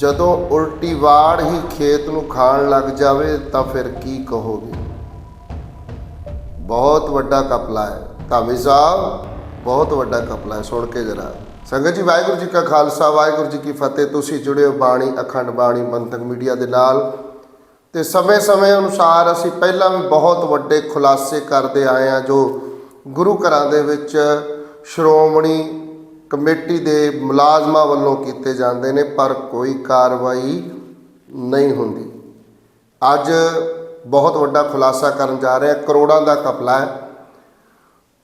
ਜਦੋਂ ਉਲਟੀ ਵਾੜ ਹੀ ਖੇਤ ਨੂੰ ਖਾਣ ਲੱਗ ਜਾਵੇ ਤਾਂ ਫਿਰ ਕੀ ਕਹੋਗੇ? ਬਹੁਤ ਵੱਡਾ ਕਪਲਾ ਹੈ। ਧਾਮੀ ਸਾਹਿਬ, ਬਹੁਤ ਵੱਡਾ ਕਪਲਾ ਹੈ। ਸੁਣ ਕੇ ਜਰਾ। ਸੰਗਤ ਜੀ, ਵਾਹਿਗੁਰੂ ਜੀ ਕਾ ਖਾਲਸਾ, ਵਾਹਿਗੁਰੂ ਜੀ ਕੀ ਫਤਿਹ। ਤੁਸੀਂ ਜੁੜੇ ਹੋ ਬਾਣੀ ਅਖੰਡ ਬਾਣੀ ਮੰਤਕ ਮੀਡੀਆ ਦੇ ਨਾਲ। ਤੇ ਸਮੇਂ-ਸਮੇਂ ਅਨੁਸਾਰ ਅਸੀਂ ਪਹਿਲਾਂ ਵੀ ਬਹੁਤ ਵੱਡੇ ਖੁਲਾਸੇ ਕਰਦੇ ਆਏ ਆ ਜੋ ਗੁਰੂ ਘਰਾਂ ਦੇ ਵਿੱਚ ਸ਼੍ਰੋਮਣੀ ਕਮੇਟੀ ਦੇ ਮੁਲਾਜ਼ਮਾਂ ਵੱਲੋਂ ਕੀਤੇ ਜਾਂਦੇ ਨੇ, ਪਰ ਕੋਈ ਕਾਰਵਾਈ ਨਹੀਂ ਹੁੰਦੀ। ਅੱਜ ਬਹੁਤ ਵੱਡਾ ਖੁਲਾਸਾ ਕਰਨ ਜਾ ਰਹੇ ਕਰੋੜਾਂ ਦਾ ਕਪਲਾ ਹੈ।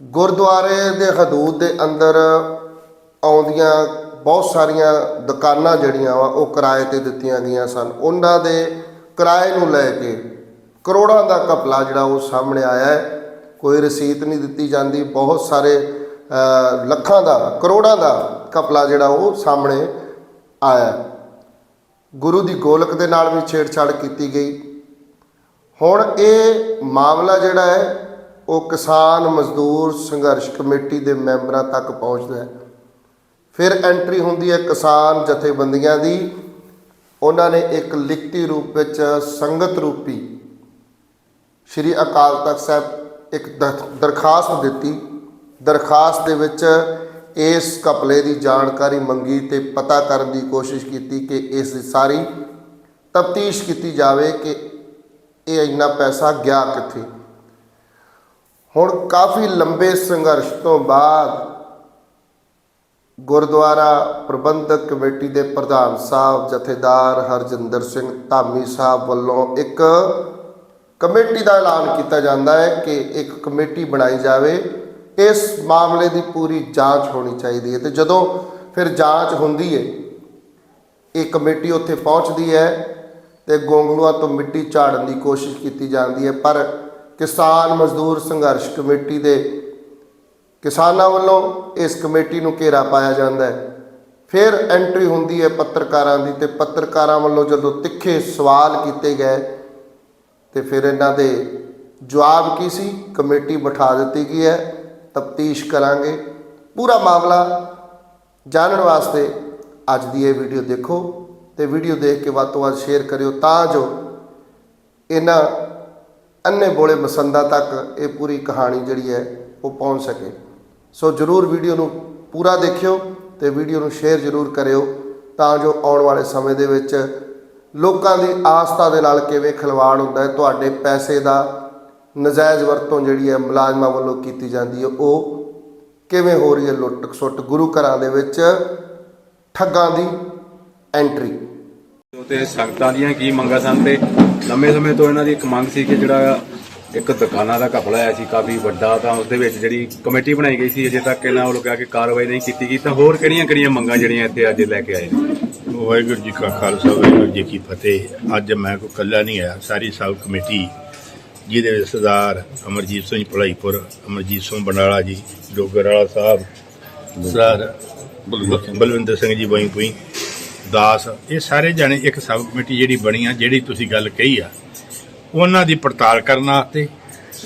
ਗੁਰਦੁਆਰੇ ਦੇ ਹਦੂਦ ਦੇ ਅੰਦਰ ਆਉਂਦੀਆਂ ਬਹੁਤ ਸਾਰੀਆਂ ਦੁਕਾਨਾਂ ਜਿਹੜੀਆਂ ਵਾ, ਉਹ ਕਿਰਾਏ ਤੇ ਦਿੱਤੀਆਂ ਗਈਆਂ ਸਨ। ਉਹਨਾਂ ਦੇ ਕਿਰਾਏ ਨੂੰ ਲੈ ਕੇ ਕਰੋੜਾਂ ਦਾ ਕਪਲਾ ਜਿਹੜਾ ਉਹ ਸਾਹਮਣੇ ਆਇਆ ਹੈ। ਕੋਈ ਰਸੀਦ ਨਹੀਂ ਦਿੱਤੀ ਜਾਂਦੀ, ਬਹੁਤ ਸਾਰੇ ਲੱਖਾਂ ਦਾ, ਕਰੋੜਾਂ ਦਾ ਕਪਲਾ ਜਿਹੜਾ ਉਹ ਸਾਹਮਣੇ ਆਇਆ। ਗੁਰੂ ਦੀ ਗੋਲਕ ਦੇ ਨਾਲ ਵੀ ਛੇੜਛਾੜ ਕੀਤੀ ਗਈ। ਹੁਣ ਇਹ ਮਾਮਲਾ ਜਿਹੜਾ ਹੈ, ਉਹ ਕਿਸਾਨ ਮਜ਼ਦੂਰ ਸੰਘਰਸ਼ ਕਮੇਟੀ ਦੇ ਮੈਂਬਰਾਂ ਤੱਕ ਪਹੁੰਚਦਾ ਹੈ। ਫਿਰ ਐਂਟਰੀ ਹੁੰਦੀ ਹੈ ਕਿਸਾਨ ਜਥੇਬੰਦੀਆਂ ਦੀ। ਉਹਨਾਂ ਨੇ ਇੱਕ ਲਿਖਤੀ ਰੂਪ ਵਿੱਚ ਸੰਗਤ ਰੂਪੀ ਸ਼੍ਰੀ ਅਕਾਲ ਤਖਤ ਸਾਹਿਬ ਇੱਕ ਦਰਖਾਸਤ ਦਿੱਤੀ। ਦਰਖਾਸਤ ਦੇ ਵਿੱਚ ਇਸ ਕਪਲੇ ਦੀ ਜਾਣਕਾਰੀ ਮੰਗੀ ਤੇ ਪਤਾ ਕਰਨ ਦੀ ਕੋਸ਼ਿਸ਼ ਕੀਤੀ ਕਿ ਇਸ ਦੀ ਸਾਰੀ ਤਫਤੀਸ਼ ਕੀਤੀ ਜਾਵੇ ਕਿ ਇਹ ਇੰਨਾ ਪੈਸਾ ਗਿਆ ਕਿੱਥੇ। ਹੁਣ ਕਾਫੀ ਲੰਬੇ ਸੰਘਰਸ਼ ਤੋਂ ਬਾਅਦ ਗੁਰਦੁਆਰਾ ਪ੍ਰਬੰਧਕ ਕਮੇਟੀ ਦੇ ਪ੍ਰਧਾਨ ਸਾਹਿਬ ਜਥੇਦਾਰ ਹਰਜਿੰਦਰ ਸਿੰਘ ਧਾਮੀ ਸਾਹਿਬ ਵੱਲੋਂ ਇੱਕ ਕਮੇਟੀ ਦਾ ਐਲਾਨ ਕੀਤਾ ਜਾਂਦਾ ਹੈ ਕਿ ਇੱਕ ਕਮੇਟੀ ਬਣਾਈ ਜਾਵੇ। ਇਸ ਮਾਮਲੇ ਦੀ ਪੂਰੀ ਜਾਂਚ ਹੋਣੀ ਚਾਹੀਦੀ ਹੈ ਤੇ ਜਦੋਂ ਫਿਰ ਜਾਂਚ ਹੁੰਦੀ ਹੈ, ਇਹ ਕਮੇਟੀ ਉੱਥੇ ਪਹੁੰਚਦੀ ਹੈ ਤੇ ਗੋਂਗਲੂਆਂ ਤੋਂ ਮਿੱਟੀ ਝਾੜਨ ਦੀ ਕੋਸ਼ਿਸ਼ ਕੀਤੀ ਜਾਂਦੀ ਹੈ, ਪਰ ਕਿਸਾਨ ਮਜ਼ਦੂਰ ਸੰਘਰਸ਼ ਕਮੇਟੀ ਦੇ ਕਿਸਾਨਾਂ ਵੱਲੋਂ ਇਸ ਕਮੇਟੀ ਨੂੰ ਘੇਰਾ ਪਾਇਆ ਜਾਂਦਾ ਹੈ। ਫਿਰ ਐਂਟਰੀ ਹੁੰਦੀ ਹੈ ਪੱਤਰਕਾਰਾਂ ਦੀ ਤੇ ਪੱਤਰਕਾਰਾਂ ਵੱਲੋਂ ਜਦੋਂ ਤਿੱਖੇ ਸਵਾਲ ਕੀਤੇ ਗਏ ਤੇ ਫਿਰ ਇਹਨਾਂ ਦੇ ਜਵਾਬ ਕੀ ਸੀ? ਕਮੇਟੀ ਬਿਠਾ ਦਿੱਤੀ ਗਈ ਹੈ। ਤਫਤੀਸ਼ ਕਰਾਂਗੇ। ਪੂਰਾ ਮਾਮਲਾ ਜਾਣਨ ਵਾਸਤੇ ਅੱਜ ਦੀ ਇਹ ਵੀਡੀਓ ਦੇਖੋ ਤੇ ਵੀਡੀਓ ਦੇਖ ਕੇ ਵੱਧ ਤੋਂ ਵੱਧ ਸ਼ੇਅਰ ਕਰਿਓ ਤਾਂ ਜੋ ਇਹਨਾਂ ਅੰਨੇ ਬੋਲੇ ਮਸੰਦਾ ਤੱਕ ਇਹ ਪੂਰੀ ਕਹਾਣੀ ਜਿਹੜੀ ਹੈ ਉਹ ਪਹੁੰਚ ਸਕੇ। ਸੋ ਜਰੂਰ ਵੀਡੀਓ ਨੂੰ ਪੂਰਾ ਦੇਖਿਓ ਤੇ ਵੀਡੀਓ ਨੂੰ ਸ਼ੇਅਰ ਜਰੂਰ ਕਰਿਓ ਤਾਂ ਜੋ ਆਉਣ ਵਾਲੇ ਸਮੇਂ ਦੇ ਵਿੱਚ ਲੋਕਾਂ ਦੀ ਆਸਥਾ ਦੇ ਨਾਲ ਕਿਵੇਂ ਖਿਲਵਾੜ ਹੁੰਦਾ ਹੈ, ਤੁਹਾਡੇ ਪੈਸੇ ਦਾ ਨਜਾਇਜ਼ ਵਰਤੋਂ ਜਿਹੜੀ ਹੈ ਮੁਲਾਜ਼ਮਾਂ ਵੱਲੋਂ ਕੀਤੀ ਜਾਂਦੀ ਹੈ ਉਹ ਕਿਵੇਂ ਹੋ ਰਹੀ ਹੈ ਲੁੱਟ ਖਸੁੱਟ? ਗੁਰੂ ਘਰਾਂ ਦੇ ਵਿੱਚ ਠੱਗਾਂ ਦੀ ਐਂਟਰੀ ਤੇ ਸੰਗਤਾਂ ਦੀਆਂ ਕੀ ਮੰਗਾਂ ਸਨ ਤੇ ਲੰਮੇ ਸਮੇਂ ਤੋਂ ਇਹਨਾਂ ਦੀ ਇੱਕ ਮੰਗ ਸੀ ਕਿ ਜਿਹੜਾ ਇੱਕ ਦੁਕਾਨਾਂ ਦਾ ਘਪਲਾ ਆਇਆ ਸੀ ਕਾਫੀ ਵੱਡਾ ਤਾਂ ਉਸ ਦੇ ਵਿੱਚ ਜਿਹੜੀ ਕਮੇਟੀ ਬਣਾਈ ਗਈ ਸੀ ਅਜੇ ਤੱਕ ਇਹਨਾਂ ਵੱਲੋਂ ਕਿਹਾ ਕਿ ਕਾਰਵਾਈ ਨਹੀਂ ਕੀਤੀ ਗਈ ਤਾਂ ਹੋਰ ਕਿਹੜੀਆਂ ਕਿਹੜੀਆਂ ਮੰਗਾਂ ਜਿਹੜੀਆਂ ਇੱਥੇ ਅੱਜ ਲੈ ਕੇ ਆਏ ਨੇ? ਵਾਹਿਗੁਰੂ ਜੀ ਕਾ ਖਾਲਸਾ ਵਾਹਿਗੁਰੂ ਜੀ ਕੀ ਫਤਿਹ। ਅੱਜ ਮੈਂ ਕੋ ਕੱਲਾ ਨਹੀਂ ਆਇਆ ਸਾਰੀ ਸਬ ਕਮੇਟੀ ਜਿਹਦੇ ਵਿੱਚ ਸਰਦਾਰ ਅਮਰਜੀਤ ਸਿੰਘ ਭਲਾਈਪੁਰ ਅਮਰਜੀਤ ਸਿੰਘ ਬੰਡਾਲਾ ਜੀ ਡੋਗਰ ਵਾਲਾ ਸਾਹਿਬ ਸਰਦਾਰ ਬਲ- ਬਲਵਿੰਦਰ ਸਿੰਘ ਜੀ ਬਈ ਕੋਈ ਦਾਸ ਇਹ ਸਾਰੇ ਜਾਣੇ ਇੱਕ ਸਬ ਕਮੇਟੀ ਜਿਹੜੀ ਬਣੀ ਆ ਜਿਹੜੀ ਤੁਸੀਂ ਗੱਲ ਕਹੀ ਆ ਉਹਨਾਂ ਦੀ ਪੜਤਾਲ ਕਰਨ ਵਾਸਤੇ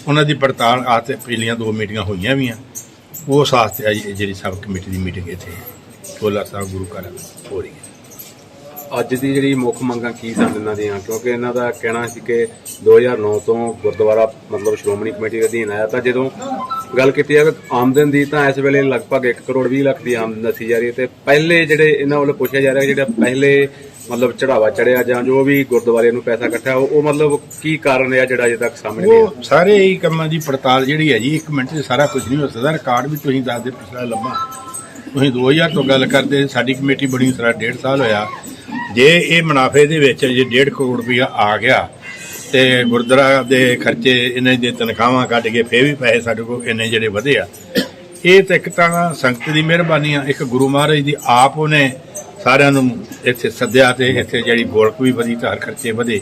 ਉਹਨਾਂ ਦੀ ਪੜਤਾਲ ਵਾਸਤੇ ਪਿਛਲੀਆਂ ਦੋ ਮੀਟਿੰਗਾਂ ਹੋਈਆਂ ਵੀ ਆ ਉਸ ਇਹ ਜਿਹੜੀ ਸਬ ਕਮੇਟੀ ਦੀ ਮੀਟਿੰਗ ਇੱਥੇ ਟੋਲਾ ਸਾਹਿਬ ਗੁਰੂ ਘਰ ਹੋ ਰਹੀ ਹੈ ਅੱਜ ਦੀ ਜਿਹੜੀ ਮੁੱਖ ਮੰਗਾਂ ਕੀ ਸਨ ਇਹਨਾਂ ਦੀਆਂ? ਕਿਉਂਕਿ ਇਹਨਾਂ ਦਾ ਕਹਿਣਾ ਸੀ ਕਿ 2009 ਤੋਂ ਗੁਰਦੁਆਰਾ, ਮਤਲਬ ਸ਼੍ਰੋਮਣੀ ਕਮੇਟੀ ਦੇ ਅਧੀਨ ਆਇਆ, ਤਾਂ ਜਦੋਂ ਗੱਲ ਕੀਤੀ ਜਾਵੇ ਆਮਦਨ ਦੀ, ਤਾਂ ਇਸ ਵੇਲੇ ਲਗਭਗ 1 ਕਰੋੜ 20 ਲੱਖ ਦੀ ਆਮਦਨ ਦੱਸੀ ਜਾ ਰਹੀ ਹੈ ਤੇ ਪਹਿਲੇ ਜਿਹੜੇ ਇਹਨਾਂ ਵੱਲੋਂ ਪੁੱਛਿਆ ਜਾ ਰਿਹਾ ਜਿਹੜਾ ਪਹਿਲੇ, ਮਤਲਬ ਚੜਾਵਾ ਚੜਿਆ ਜਾਂ ਜੋ ਵੀ ਗੁਰਦੁਆਰੇ ਨੂੰ ਪੈਸਾ ਇਕੱਠਾ, ਉਹ ਮਤਲਬ ਕੀ ਕਾਰਨ ਹੈ ਜਿਹੜਾ ਅਜੇ ਤੱਕ ਸਾਹਮਣੇ ਨਹੀਂ ਆਇਆ? ਉਹ ਸਾਰੇ ਹੀ ਕੰਮਾਂ ਦੀ ਪੜਤਾਲ ਜਿਹੜੀ ਹੈ ਜੀ, ਇੱਕ ਮਿੰਟ 'ਚ ਸਾਰਾ ਕੁਝ ਨਹੀਂ ਹੋ ਸਕਦਾ। ਰਿਕਾਰਡ ਵੀ ਤੁਸੀਂ ਦੱਸਦੇ ਪਿਛਲਾ ਲੰਮਾ। ਤੁਸੀਂ 2000 ਤੋਂ ਗੱਲ ਕਰਦੇ, ਸਾਡੀ ਕਮੇਟੀ ਬਣੀ ਸਾਰਾ 1.5 ਸਾਲ ਹੋਇਆ। ਜੇ ਇਹ ਮੁਨਾਫੇ ਦੇ ਵਿੱਚ ਜੇ 1.5 ਕਰੋੜ ਰੁਪਇਆ ਆ ਗਿਆ ਤੇ ਗੁਰਦੁਆਰਾ ਦੇ ਖਰਚੇ ਇਹਨਾਂ ਦੇ ਤਨਖਾਹਾਂ ਕੱਢ ਕੇ ਫੇਰ ਵੀ ਪੈਸੇ ਸਾਡੇ ਕੋਲ ਇੰਨੇ ਜਿਹੜੇ ਵਧੇ ਆ। ਇਹ ਤਾਂ ਇੱਕ ਤਾਂ ਸੰਗਤ ਦੀ ਮਿਹਰਬਾਨੀ ਆ। ਇੱਕ ਗੁਰੂ ਮਹਾਰਾਜ ਦੀ ਆਪ ਉਹਨੇ ਸਾਰਿਆਂ ਨੂੰ ਇੱਥੇ ਸੱਦਿਆ ਤੇ ਇੱਥੇ ਜਿਹੜੀ ਗੋਲਕ ਵੀ ਵਧੀ, ਧਾਰ ਖਰਚੇ ਵਧੇ,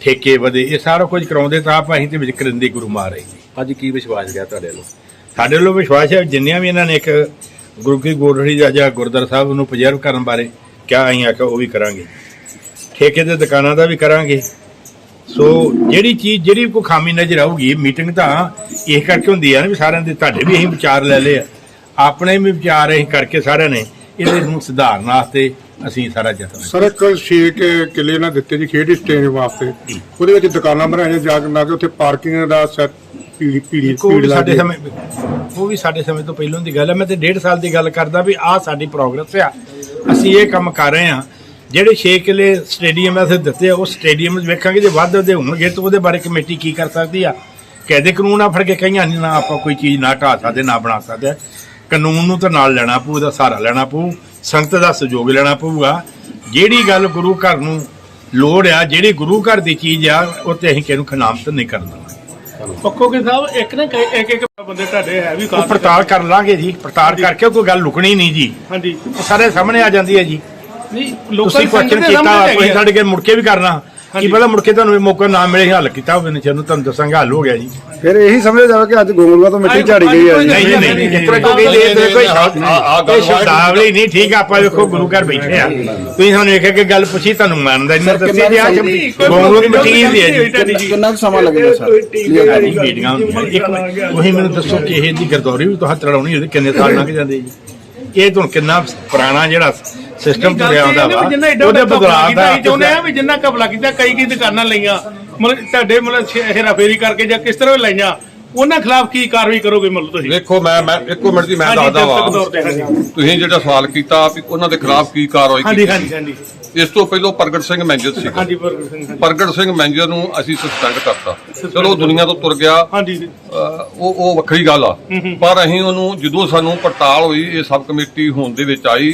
ਠੇਕੇ ਵਧੇ, ਇਹ ਸਾਰਾ ਕੁਝ ਕਰਾਉਂਦੇ ਤਾਂ ਆਪ ਅਸੀਂ ਤੇ ਵਿੱਚ ਕਰਿੰਦੇ ਗੁਰੂ ਮਹਾਰਾਜ ਜੀ ਅੱਜ ਕੀ ਵਿਸ਼ਵਾਸ ਗਿਆ ਤੁਹਾਡੇ ਵੱਲੋਂ? ਸਾਡੇ ਵੱਲੋਂ ਵਿਸ਼ਵਾਸ ਹੈ ਜਿੰਨੀਆਂ ਵੀ ਇਹਨਾਂ ਨੇ ਇੱਕ ਗੁਰੂ ਕੀ ਗੋਰੜੀ ਦਾ ਜਾਂ ਗੁਰਦੁਆਰਾ ਸਾਹਿਬ ਨੂੰ ਪ੍ਰਜ਼ਰਵ ਕਰਨ ਬਾਰੇ ਕਿਹਾ ਅਸੀਂ ਆਖਿਆ ਉਹ ਵੀ ਕਰਾਂਗੇ। ਠੇਕੇ ਦੇ ਦੁਕਾਨਾਂ ਦਾ ਵੀ ਕਰਾਂਗੇ। ਸੋ ਜਿਹੜੀ ਚੀਜ਼ ਜਿਹੜੀ ਕੋਈ ਖਾਮੀ ਨਜ਼ਰ ਆਊਗੀ ਮੀਟਿੰਗ ਤਾਂ ਇਹ ਕਰਕੇ ਹੁੰਦੀ ਆ ਨਾ ਵੀ ਸਾਰਿਆਂ ਦੇ ਤੁਹਾਡੇ ਵੀ ਅਸੀਂ ਵਿਚਾਰ ਲੈ ਲਏ ਆ। ਆਪਣੇ ਵੀ ਵਿਚਾਰ ਅਸੀਂ ਕਰਕੇ ਸਾਰਿਆਂ ਨੇ ਇਹਦੇ ਨੂੰ ਸੁਧਾਰਨ ਵਾਸਤੇ ਅਸੀਂ ਸਾਰਾ ਯਤਨ ਸਰ ਇੱਕ ਕਿ ਕਿੱਲੇ ਨਾਲ ਦਿੱਤੇ ਜੀ ਖੇਡ ਸਟੇਜ ਵਾਸਤੇ। ਉਹਦੇ ਵਿੱਚ ਦੁਕਾਨਾਂ ਬਣਾਈਆਂ ਜਾ ਕੇ ਨਾ ਕੇ ਉੱਥੇ ਪਾਰਕਿੰਗ ਦਾ ਸੈਟ ਪੀੜੀ ਪੀੜੀ ਸਾਡੇ ਸਮੇਂ ਉਹ ਵੀ ਸਾਡੇ ਸਮੇਂ ਤੋਂ ਪਹਿਲਾਂ ਦੀ ਗੱਲ ਹੈ। ਮੈਂ ਤੇ ਡੇਢ ਸਾਲ ਦੀ ਗੱਲ ਕਰਦਾ ਵੀ ਆਹ ਸਾਡੀ ਪ੍ਰੋਗਰੈਸ ਆ। ਅਸੀਂ ਇਹ ਕੰਮ ਕਰ ਰਹੇ ਹਾਂ। ਜਿਹੜੇ 6 ਕਿਲੇ ਸਟੇਡੀਅਮ ਐਸੇ ਦਿੱਤੇ ਆ, ਉਹ ਸਟੇਡੀਅਮ ਵੇਖਾਂਗੇ ਜੇ ਵੱਧ ਦੇ ਹੋਣਗੇ ਤਾਂ ਉਹਦੇ ਬਾਰੇ ਕਮੇਟੀ ਕੀ ਕਰ ਸਕਦੀ ਆ? ਕਹਿੰਦੇ ਕਾਨੂੰਨ ਆ ਫੜ ਕੇ ਕਈਆਂ ਨਹੀਂ, ਨਾ ਆਪਾਂ ਕੋਈ ਚੀਜ਼ ਨਾ ਢਾਹ ਸਕਦੇ, ਨਾ ਬਣਾ ਸਕਦੇ। ਕਾਨੂੰਨ ਨੂੰ ਤਾਂ ਨਾਲ ਲੈਣਾ ਪਊ ਉਹਦਾ ਸਹਾਰਾ ਲੈਣਾ ਪਊ, ਸੰਗਤ ਦਾ ਸਹਿਯੋਗ ਲੈਣਾ ਪਊਗਾ। ਜਿਹੜੀ ਗੱਲ ਗੁਰੂ ਘਰ ਨੂੰ ਲੋੜ ਆ, ਜਿਹੜੀ ਗੁਰੂ ਘਰ ਦੀ ਚੀਜ਼ ਆ, ਉਹ ਤੇ ਅਸੀਂ ਕਿਸੇ ਨੂੰ ਖਨਾਮਤ ਨਹੀਂ ਕਰਨਾ। ਪੱਕੋਗੇ ਸਾਹਿਬ ਇੱਕ ਨਾ ਕਈ- ਇੱਕ ਇੱਕ ਬੰਦੇ ਤੁਹਾਡੇ ਹੈ ਵੀ ਉਹ ਕਾਫੀ ਪੜਤਾਲ ਕਰ ਲਾਂਗੇ ਜੀ ਪੜਤਾਲ ਕਰਕੇ ਕੋਈ ਗੱਲ ਲੁਕਣੀ ਨਹੀਂ ਜੀ। ਹਾਂਜੀ। ਉਹ ਸਾਰੇ ਸਾਹਮਣੇ ਆ ਜਾਂਦੀ ਹੈ ਜੀ। ਨਹੀਂ ਤੁਸੀਂ ਕੁਐਸਚਨ ਕੀਤਾ ਸਾਡੇ ਕੇ ਮੁੜ ਕੇ ਵੀ ਕਰਨਾ। ਕੀ ਪਤਾ ਮੁੜ ਕੇ ਤੁਹਾਨੂੰ ਇਹ ਮੌਕਾ ਨਾ ਮਿਲੇ ਹੱਲ ਕੀਤਾ ਹੋਵੇ ਨਹੀਂ ਚੰਨ ਤੁਹਾਨੂੰ ਦੱਸਾਂਗਾ ਹੱਲ ਹੋ ਗਿਆ ਜੀ। ਫਿਰ ਇਹੀ ਸਮਝਿਆ ਜਾਵੇ ਕਿ ਅੱਜ ਗੋਗਲਗਾ ਤੋਂ ਮਿੱਟੀ ਝਾੜੀ ਗਈ ਹੈ ਜੀ। ਨਹੀਂ ਨਹੀਂ ਨਹੀਂ ਜਿਸ ਤਰ੍ਹਾਂ ਕੋਈ ਦੇ ਦੇ ਕੋਈ ਸ਼ਬਦਾਵਲੀ ਨਹੀਂ ਠੀਕ ਆ, ਆਪਾਂ ਵੇਖੋ ਗੁਰੂ ਘਰ ਬੈਠੇ ਆ। ਤੁਸੀਂ ਸਾਨੂੰ ਇੱਕ ਇੱਕ ਗੱਲ ਪੁੱਛੀ ਤੁਹਾਨੂੰ ਮੰਨਦਾ ਨਹੀਂ ਦੱਸੀ ਜੀ ਆ ਗੋਂਗਲੂ ਦੀ ਮਿੱਟੀ ਦੀ ਹੈ ਜੀ? ਕਿੰਨਾ ਕੁ ਸਮਾਂ ਲੱਗੇਗਾ ਸਰ? ਮੀਟਿੰਗਾਂ ਹੁੰਦੀਆਂ ਇੱਕ ਮਿੰਟ ਤੁਸੀਂ ਮੈਨੂੰ ਦੱਸੋ ਕਿ ਇਹ ਦੀ ਗਰਦੌਰੀ ਵੀ ਤੁਹਾਨੂੰ ਚੜਾਉਣੀ ਉਹਦੇ ਕਿੰਨੇ ਸਾਲ ਲੰਘ ਜਾਂਦੇ ਜੀ? ਇਹ ਤੁਹਾਨੂੰ ਕਿੰਨਾ ਪੁਰਾਣਾ ਜਿਹੜਾ ਸਿਸਟਮ ਤੁਰਿਆ ਆਉਂਦਾ ਵਾ ਉਹਦੇ ਬਦਲਾਅ ਦਾ ਚਾਹੁੰਦੇ ਆ ਵੀ ਜਿੰਨਾ ਕਬਲਾ ਕੀਤਾ ਕਈ ਕਈ ਦੁਕਾਨਾਂ ਲਈਆਂ। ਮਤਲਬ ਤੁਹਾਡੇ ਮਤਲਬ ਹੇਰਾਫੇਰੀ ਕਰਕੇ ਜਾਂ ਕਿਸ ਤਰ੍ਹਾਂ ਲਈਆਂ। ਉਹਨਾਂ ਖਿਲਾਫ ਕੀ ਕਾਰਵਾਈ ਕਰੋਗੇ ਮਤਲਬ ਤੁਸੀਂ? ਵੇਖੋ ਮੈਂ ਮੈਂ ਇੱਕੋ ਮਿੰਟ ਦੀ ਮੈਂ ਦੱਸਦਾ ਵਾਂ। ਤੁਸੀਂ ਜਿਹੜਾ ਸਵਾਲ ਕੀਤਾ ਵੀ ਉਹਨਾਂ ਦੇ ਖਿਲਾਫ ਕੀ ਕਾਰਵਾਈ ਕੀਤੀ ਹਾਂਜੀ ਹਾਂਜੀ। ਇਸ ਤੋਂ ਪਹਿਲਾਂ ਪ੍ਰਗਟ ਸਿੰਘ ਮੈਨੇਜਰ ਸੀ ਹਾਂਜੀ ਬਰਗਰ ਸਿੰਘ। ਪ੍ਰਗਟ ਸਿੰਘ ਮੈਨੇਜਰ ਨੂੰ ਅਸੀਂ ਸਸਪੈਂਡ ਕਰਤਾ। ਚਲੋ ਦੁਨੀਆ ਤੋਂ ਤੁਰ ਗਿਆ। ਹਾਂਜੀ। ਉਹ ਉਹ ਵੱਖਰੀ ਗੱਲ ਆ। ਪਰ ਅਸੀਂ ਉਹਨੂੰ ਜਦੋਂ ਸਾਨੂੰ ਪੜਤਾਲ ਹੋਈ ਇਹ ਸਬ ਕਮੇਟੀ ਹੋਣ ਦੇ ਵਿੱਚ ਆਈ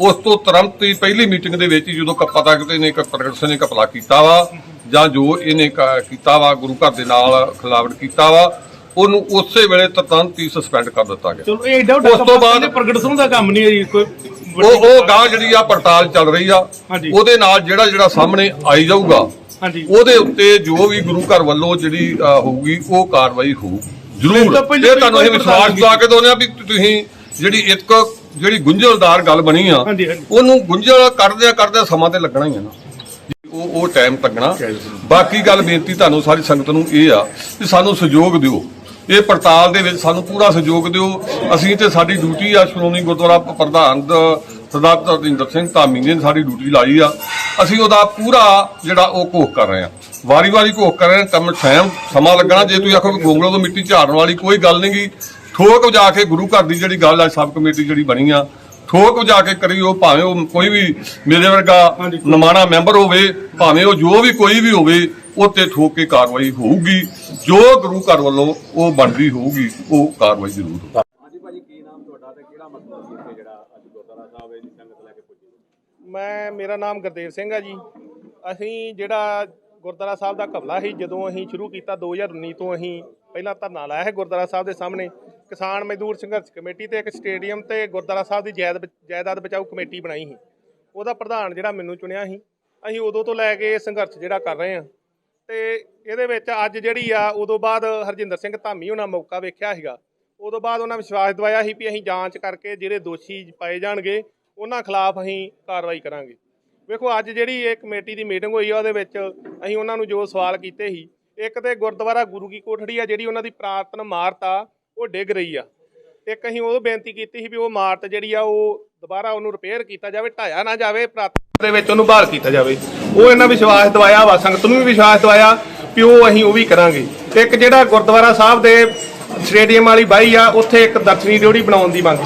ਉਸ ਤੋਂ ਤੁਰੰਤ ਹੀ ਪਹਿਲੀ ਮੀਟਿੰਗ ਦੇ ਵਿੱਚ ਜਦੋਂ ਕ- ਪਤਾ ਕਿਤੇ ਨੇ ਪ੍ਰਗਟ ਸਿੰਘ ਨੇ ਕਪਲਾ ਕੀਤਾ ਵਾ ਜਾਂ ਜੋ ਇਹਨੇ ਕੀਤਾ ਵਾ ਗੁਰੂ ਘਰ ਦੇ ਨਾਲ ਖਿਲਾਵਟ ਕੀਤਾ ਵਾ ਉਹਨੂੰ ਉਸੇ ਵੇਲੇ ਤੁਰੰਤ ਹੀ ਸਸਪੈਂਡ ਕਰ ਦਿੱਤਾ ਗਿਆ। ਚਲੋ ਇਹ ਡਾਊਟ ਉਸ ਤੋਂ ਬਾਅਦ- ਪ੍ਰਗਟ ਸਿੰਘ ਦਾ ਕੰਮ ਨਹੀਂ ਹੈ ਜੀ ਕੋਈ ਉਹ ਉਹ ਗਾਂ ਜਿਹੜੀ ਆ ਪੜਤਾਲ ਚੱਲ ਰਹੀ ਆ। ਉਹਦੇ ਨਾਲ ਜਿਹੜਾ ਜਿਹੜਾ ਸਾਹਮਣੇ ਆਈ ਜਾਊਗਾ ਹਾਂਜੀ। ਉਹਦੇ ਉੱਤੇ ਜੋ ਵੀ ਗੁਰੂ ਘਰ ਵੱਲੋਂ ਜਿਹੜੀ ਹੋਊਗੀ ਉਹ ਕਾਰਵਾਈ ਹੋਊ। ਜ਼ਰੂਰ। ਤੋਂ ਇਹ ਤੁਹਾਨੂੰ ਇਹ ਵਿਸ਼ਵਾਸ ਦਿਵਾ ਕੇ ਦੋਨੇ ਆ ਵੀ ਤੁਸੀਂ ਜਿਹੜੀ ਇੱਕ ਜਿਹੜੀ ਗੁੰਝਲਦਾਰ ਗੱਲ ਬਣੀ ਆ ਹਾਂਜੀ, ਹਾਂਜੀ। ਉਹਨੂੰ ਗੁੰਝਲ ਕਰਦੇ ਕਰਦੇ ਸਮਾਂ ਤੇ ਲੱਗਣਾ ਹੀ ਆ ਨਾ। ਉਹ ਉਹ ਟਾਈਮ ਲੱਗਣਾ। ਬਾਕੀ ਗੱਲ ਬੇਨਤੀ ਤੁਹਾਨੂੰ ਸਾਰੀ ਸੰਗਤ ਨੂੰ ਇਹ ਆ ਕਿ ਸਾਨੂੰ ਸਹਿਯੋਗ ਦਿਓ। ਇਹ ਪੜਤਾਲ ਦੇ ਵਿੱਚ ਸਾਨੂੰ ਪੂਰਾ ਸਹਿਯੋਗ ਦਿਓ। ਅਸੀਂ ਤੇ ਸਾਡੀ ਡਿਊਟੀ ਆ ਸ਼੍ਰੋਮਣੀ ਗੁਰਦੁਆਰਾ ਪ੍ਰਧਾਨ ਦ- ਸਰਦਾਰ ਤਰਜਿੰਦਰ ਸਿੰਘ ਧਾਮੀ ਨੇ ਸਾਡੀ ਡਿਊਟੀ ਲਾਈ ਆ। ਅਸੀਂ ਉਹਦਾ ਪੂਰਾ ਜਿਹੜਾ ਉਹ ਘੋਖ ਕਰ ਰਹੇ ਆ। ਵਾਰੀ-ਵਾਰੀ ਘੋਖ ਕਰ ਰਹੇ ਆ ਕੰਮ ਟਾਈਮ ਸਮਾਂ ਲੱਗਣਾ। ਜੇ ਤੁਸੀਂ ਆਖੋ ਕਿ ਗੋਂਗਲੋ ਤੋਂ ਮਿੱਟੀ ਝਾੜਨ ਵਾਲੀ ਕੋਈ ਗੱਲ ਨਹੀਂਗੀ ਠੋਕ ਵਜਾ ਕੇ ਗੁਰੂ ਘਰ ਦੀ ਜਿਹੜੀ ਗੱਲ ਆ ਸਬ ਕਮੇਟੀ ਜਿਹੜੀ ਬਣੀ ਆ ਠੋਕ ਵਜਾ ਕੇ ਕਰਿਓ ਭਾਵੇਂ ਉਹ ਕੋਈ ਵੀ ਮੇਰੇ ਵਰਗਾ ਨਮਾਣਾ ਮੈਂਬਰ ਹੋਵੇ ਭਾਵੇਂ ਉਹ ਜੋ ਵੀ ਕੋਈ ਵੀ ਹੋਵੇ ਉਹ ਤੇ ਠੋਕ ਕੇ ਕਾਰਵਾਈ ਹੋਊਗੀ। ਜੋ ਗੁਰੂ ਘਰ ਵੱਲੋਂ ਉਹ ਬਣਦੀ ਹੋਊਗੀ ਉਹ ਕਾਰਵਾਈ ਜ਼ਰੂਰ ਹੋਊਗੀ। ਮੈਂ ਮੇਰਾ ਨਾਮ ਗੁਰਦੇਵ ਸਿੰਘ ਆ ਜੀ। ਅਸੀਂ ਜਿਹੜਾ ਗੁਰਦੁਆਰਾ ਸਾਹਿਬ ਦਾ ਕਬਲਾ ਸੀ ਜਦੋਂ ਅਸੀਂ ਸ਼ੁਰੂ ਕੀਤਾ 2019 ਤੋਂ ਅਸੀਂ ਪਹਿਲਾਂ ਧਰਨਾ ਲਾਇਆ ਹੈ ਗੁਰਦੁਆਰਾ ਸਾਹਿਬ ਦੇ ਸਾਹਮਣੇ ਕਿਸਾਨ ਮਜ਼ਦੂਰ ਸੰਘਰਸ਼ ਕਮੇਟੀ ਤੇ ਇੱਕ ਸਟੇਡੀਅਮ ਤੇ ਗੁਰਦੁਆਰਾ ਸਾਹਿਬ ਦੀ ਜਾਇਦ ਜਾਇਦਾਦ ਬਚਾਓ ਕਮੇਟੀ ਬਣਾਈ ਸੀ। ਉਹਦਾ ਪ੍ਰਧਾਨ ਜਿਹੜਾ ਮੈਨੂੰ ਚੁਣਿਆ ਸੀ। ਅਸੀਂ ਉਦੋਂ ਤੋਂ ਲੈ ਕੇ ਇਹ ਸੰਘਰਸ਼ ਜਿਹੜਾ ਕਰ ਰਹੇ ਹਾਂ। ਤੇ ਇਹਦੇ ਵਿੱਚ ਅੱਜ ਜਿਹੜੀ ਆ, ਉਦੋਂ ਬਾਅਦ ਹਰਜਿੰਦਰ ਸਿੰਘ ਧਾਮੀ ਉਹਨਾਂ ਮੌਕਾ ਵੇਖਿਆ ਸੀਗਾ। ਉਦੋਂ ਬਾਅਦ ਉਹਨਾਂ ਵਿਸ਼ਵਾਸ ਦਿਵਾਇਆ ਸੀ ਵੀ ਅਸੀਂ ਜਾਂਚ ਕਰਕੇ ਜਿਹੜੇ ਦੋਸ਼ੀ ਪਾਏ ਜਾਣਗੇ, ਉਹਨਾਂ ਖਿਲਾਫ ਅਸੀਂ ਕਾਰਵਾਈ ਕਰਾਂਗੇ। ਵੇਖੋ, ਅੱਜ ਜਿਹੜੀ ਇਹ ਕਮੇਟੀ ਦੀ ਮੀਟਿੰਗ ਹੋਈ ਆ, ਉਹਦੇ ਵਿੱਚ ਅਸੀਂ ਉਹਨਾਂ ਨੂੰ ਜੋ ਸਵਾਲ ਕੀਤੇ ਸੀ, ਇੱਕ ਤੇ ਗੁਰਦੁਆਰਾ ਗੁਰੂ ਕੀ ਕੋਠੜੀ ਆ, ਜਿਹੜੀ ਉਹਨਾਂ ਦੀ ਪ੍ਰਾਤਨ ਇਮਾਰਤ ਆ ਉਹ ਡਿੱਗ ਰਹੀ ਆ। ਇੱਕ ਅਸੀਂ ਉਹ ਬੇਨਤੀ ਕੀਤੀ ਸੀ ਵੀ ਉਹ ਇਮਾਰਤ ਜਿਹੜੀ ਆ, ਉਹ ਦੁਬਾਰਾ ਉਹਨੂੰ ਰਿਪੇਅਰ ਕੀਤਾ ਜਾਵੇ, ਢਾਇਆ ਨਾ ਜਾਵੇ ਪ੍ਰਾਤਨ ਦੇ ਵਿੱਚ ਉਹਨੂੰ ਬਹਾਲ ਕੀਤਾ ਜਾਵੇ। ਉਹ ਇਹਨਾਂ ਵਿਸ਼ਵਾਸ ਦਵਾਇਆ ਵਾ, ਸੰਗਤ ਨੂੰ ਵੀ ਵਿਸ਼ਵਾਸ ਦਵਾਇਆ ਵੀ ਉਹ ਅਸੀਂ ਉਹ ਵੀ ਕਰਾਂਗੇ। ਇੱਕ ਜਿਹੜਾ ਗੁਰਦੁਆਰਾ ਸਾਹਿਬ ਦੇ ਸਟੇਡੀਅਮ ਵਾਲੀ ਬਾਈ ਆ, ਉੱਥੇ ਇੱਕ ਦਰਸ਼ਨੀ ਡਿਊਟੀ ਬਣਾਉਣ ਦੀ ਮੰਗ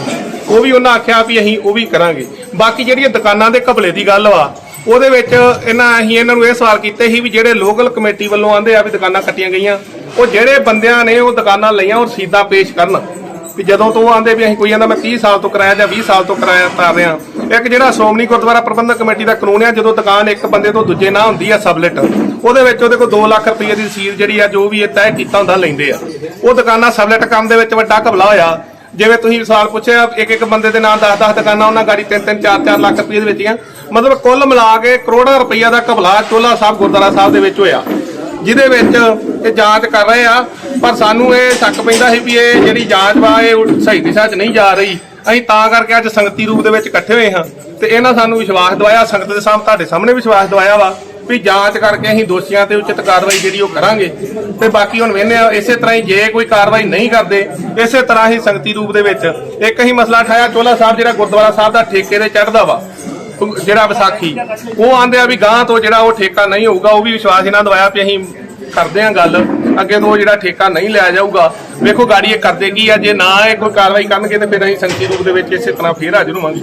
ਉਹ ਵੀ ਉਹਨਾਂ ਆਖਿਆ ਵੀ ਅਸੀਂ ਉਹ ਵੀ ਕਰਾਂਗੇ। ਬਾਕੀ ਜਿਹੜੀਆਂ ਦੁਕਾਨਾਂ ਦੇ ਘਪਲੇ ਦੀ ਗੱਲ ਵਾ, ਉਹਦੇ ਵਿੱਚ ਇਹਨਾਂ, ਅਸੀਂ ਇਹਨਾਂ ਨੂੰ ਇਹ ਸਵਾਲ ਕੀਤੇ ਸੀ ਵੀ ਜਿਹੜੇ ਲੋਕਲ ਕਮੇਟੀ ਵੱਲੋਂ ਆਂਦੇ ਆ ਵੀ ਦੁਕਾਨਾਂ ਕੱਟੀਆਂ ਗਈਆਂ ਉਹ ਜਿਹੜੇ ਬੰਦਿਆਂ ਨੇ ਉਹ ਦੁਕਾਨਾਂ ਲਈਆਂ, ਉਹ ਰਸੀਦਾਂ ਪੇਸ਼ ਕਰਨ। ਵੀ ਜਦੋਂ ਤੋਂ ਆਂਦੇ ਵੀ ਅਸੀਂ ਕੋਈ ਆਂਦਾ ਮੈਂ 30 ਸਾਲ ਤੋਂ ਕਿਰਾਇਆ ਜਾਂ 20 ਸਾਲ ਤੋਂ ਕਿਰਾਇਆ ਤਾਰ ਰਿਹਾ। ਇੱਕ ਜਿਹੜਾ ਸ਼੍ਰੋਮਣੀ ਗੁਰਦੁਆਰਾ ਪ੍ਰਬੰਧਕ ਕਮੇਟੀ ਦਾ ਕਾਨੂੰਨ ਆ, ਜਦੋਂ ਦੁਕਾਨ ਇੱਕ ਬੰਦੇ ਤੋਂ ਦੂਜੇ ਨਾ ਹੁੰਦੀ ਆ ਸਬਲਿਟ, ਉਹਦੇ ਵਿੱਚ ਉਹਦੇ ਕੋਲ 2 ਲੱਖ ਰੁਪਏ ਦੀ ਰਸੀਦ ਜਿਹੜੀ ਆ, ਜੋ ਵੀ ਇਹ ਤੈਅ ਕੀਤਾ ਹੁੰਦਾ, ਲੈਂਦੇ ਆ। ਉਹ ਦੁਕਾਨਾਂ ਸਬਲਿਟ ਕੰਮ ਦੇ ਵਿੱਚ ਵੱਡਾ ਘਪਲਾ ਹੋਇਆ। ਜਿਵੇਂ ਤੁਸੀਂ ਸਵਾਲ ਪੁੱਛਿਆ, ਇੱਕ ਇੱਕ ਬੰਦੇ ਦੇ ਨਾਂ 10-10 ਦੁਕਾਨਾਂ, ਉਹਨਾਂ ਗਾੜੀ 3-3 4-4 ਲੱਖ ਰੁਪਏ ਦੇ ਵੇਚੀਆਂ ਮਤਲਬ ਕੁੱਲ ਮਿਲਾ ਕੇ ਕਰੋੜਾਂ ਰੁਪਈਆ ਦਾ ਘਪਲਾ ਚੋਲਾ ਸਾਹਿਬ, ਗੁਰਦੁਆਰਾ ਸਾਹਿਬ ਦੇ ਵਿੱਚ ਹੋਇਆ। ਜਿਹਦੇ ਵਿੱਚ ਇਹ ਜਾਂਚ ਕਰ ਰਹੇ ਆ, ਪਰ ਸਾਨੂੰ ਇਹ ਸ਼ੱਕ ਪੈਂਦਾ ਸੀ ਵੀ ਇਹ ਜਿਹੜੀ ਜਾਂਚ ਵਾ, ਇਹ ਸਹੀ ਦਿਸ਼ਾ 'ਚ ਨਹੀਂ ਜਾ ਰਹੀ। ਅਸੀਂ ਤਾਂ ਕਰਕੇ ਅੱਜ ਸੰਗਤੀ ਰੂਪ ਦੇ ਵਿੱਚ ਇਕੱਠੇ ਹੋਏ ਹਾਂ ਤੇ ਇਹਨਾਂ ਸਾਨੂੰ ਵਿਸ਼ਵਾਸ ਦਵਾਇਆ, ਸੰਗਤ ਦੇ ਸਾਹਮਣੇ ਤੁਹਾਡੇ ਸਾਹਮਣੇ ਵਿਸ਼ਵਾਸ ਦਵਾਇਆ ਵਾ ਵੀ ਜਾਂਚ ਕਰਕੇ ਅਸੀਂ ਦੋਸ਼ੀਆਂ ਤੇ ਉਚਿਤ ਕਾਰਵਾਈ ਜਿਹੜੀ ਉਹ ਕਰਾਂਗੇ। ਤੇ ਬਾਕੀ ਹੁਣ ਵੇਖਦੇ ਆ ਇਸੇ ਤਰ੍ਹਾਂ ਹੀ ਜੇ ਕੋਈ ਕਾਰਵਾਈ ਨਹੀਂ ਕਰਦੇ, ਇਸੇ ਤਰ੍ਹਾਂ ਹੀ ਸੰਗਤੀ ਰੂਪ ਦੇ ਵਿੱਚ ਇੱਕ ਹੀ ਮਸਲਾ ਠਾਇਆ ਚੋਲਾ ਸਾਹਿਬ ਜਿਹੜਾ ਗੁਰਦੁਆਰਾ ਸਾਹਿਬ ਦਾ ਠੇਕੇ ਤੇ ਚੜਦਾ ਵਾ। ਜਿਹੜਾ ਵਿਸਾਖੀ, ਉਹ ਆਂਦੇ ਆ ਵੀ ਗਾਂ ਤੋਂ ਜਿਹੜਾ ਉਹ ਠੇਕਾ ਨਹੀਂ ਹੋਊਗਾ, ਉਹ ਵੀ ਵਿਸ਼ਵਾਸ ਇਹਨਾਂ ਦਵਾਇਆ ਵੀ ਅਸੀਂ ਕਰਦੇ ਆ ਗੱਲ, ਅੱਗੇ ਤੋਂ ਜਿਹੜਾ ਠੇਕਾ ਨਹੀਂ ਲਿਆ ਜਾਊਗਾ। ਵੇਖੋ ਗਾੜੀ ਇਹ ਕਰਦੇ ਕੀ ਆ, ਜੇ ਨਾ ਇਹ ਕੋਈ ਕਾਰਵਾਈ ਕਰਨਗੇ ਤੇ ਫਿਰ ਅਸੀਂ ਸੰਖੀ ਰੂਪ ਦੇ ਵਿੱਚ ਇਸੇ ਤਰ੍ਹਾਂ ਫੇਰ ਹਾਜ਼ਰ ਹੋਵਾਂਗੇ।